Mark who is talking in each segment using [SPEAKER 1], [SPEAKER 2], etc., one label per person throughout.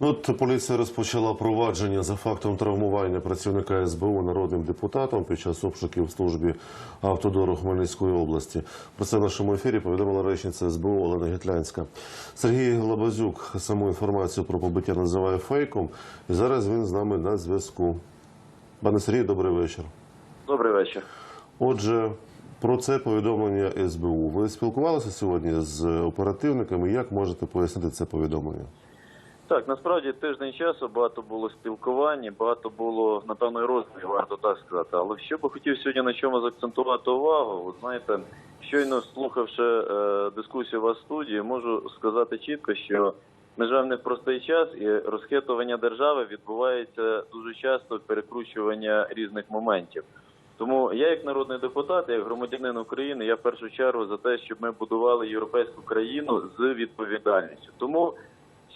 [SPEAKER 1] Ну, От поліція розпочала провадження за фактом травмування працівника СБУ народним депутатом під час обшуків в службі автодору Хмельницької області. Про це в нашому ефірі повідомила речниця СБУ Олена Гітлянська. Сергій Лабазюк саму інформацію про побиття називає фейком, і зараз він з нами на зв'язку. Пане Сергій, добрий вечір.
[SPEAKER 2] Добрий вечір.
[SPEAKER 1] Отже, про це повідомлення СБУ. Ви спілкувалися сьогодні з оперативниками? Як можете пояснити це повідомлення?
[SPEAKER 2] Так, насправді тиждень часу багато було спілкувань, багато було напевно розмірів, варто так сказати. Але що би хотів сьогодні на чому заакцентувати увагу, от знаєте, щойно слухавши е, дискусію вас в студії, можу сказати чітко, що на жаль, не в простий час і розхитування держави відбувається дуже часто перекручування різних моментів. Тому я, як народний депутат, як громадянин України, я в першу чергу за те, щоб ми будували європейську країну з відповідальністю. Тому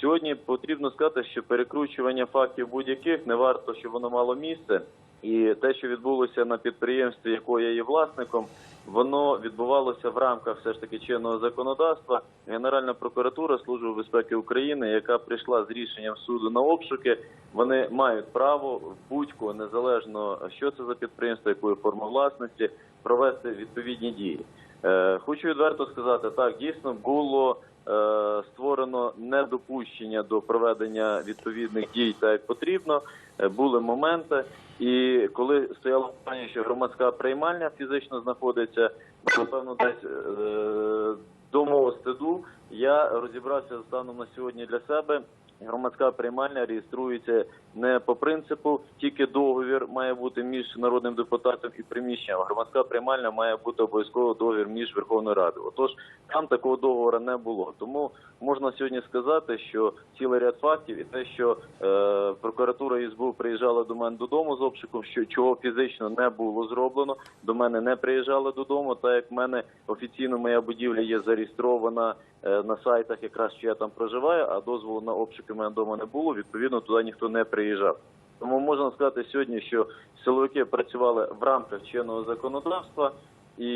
[SPEAKER 2] Сьогодні потрібно сказати, що перекручування фактів будь-яких не варто, щоб воно мало місце. І те, що відбулося на підприємстві, якого я є власником, воно відбувалося в рамках все ж таки чинного законодавства. Генеральна прокуратура Служби безпеки України, яка прийшла з рішенням суду на обшуки, вони мають право будь-кого незалежно що це за підприємство, якої форми власності, провести відповідні дії. Е, хочу відверто сказати, так дійсно було е, створено недопущення до проведення відповідних дій так як потрібно. Е, Були моменти, і коли стояло питання, що громадська приймальня фізично знаходиться, напевно, десь е, до мого стиду, я розібрався станом на сьогодні для себе. Громадська приймальня реєструється не по принципу, тільки договір має бути між народним депутатом і приміщенням. Громадська приймальня має бути обов'язково договір між Верховною Радою. Отож, там такого договору не було. Тому можна сьогодні сказати, що цілий ряд фактів і те, що е, прокуратура СБУ приїжджала до мене додому з обшуком, що чого фізично не було зроблено, до мене не приїжджали додому. Так як в мене офіційно моя будівля є зареєстрована е, на сайтах, якраз що я там проживаю, а дозволу на обшуки в мене вдома не було. Відповідно, туди ніхто не приїжджав. Тому можна сказати сьогодні, що силовики працювали в рамках чинного законодавства. І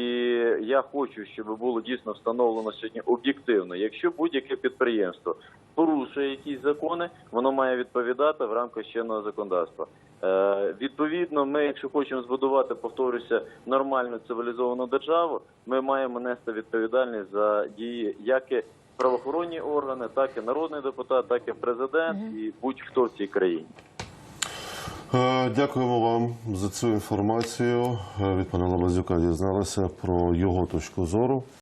[SPEAKER 2] я хочу, щоб було дійсно встановлено сьогодні об'єктивно. Якщо будь-яке підприємство порушує якісь закони, воно має відповідати в рамках чинного законодавства. Е, відповідно, ми, якщо хочемо збудувати, повторюся, нормальну цивілізовану державу, ми маємо нести відповідальність за дії як і правоохоронні органи, так і народний депутат, так і президент і будь-хто в цій країні.
[SPEAKER 1] Е, Дякуємо вам за цю інформацію. Е, Від пана Лабазюка дізналися про його точку зору.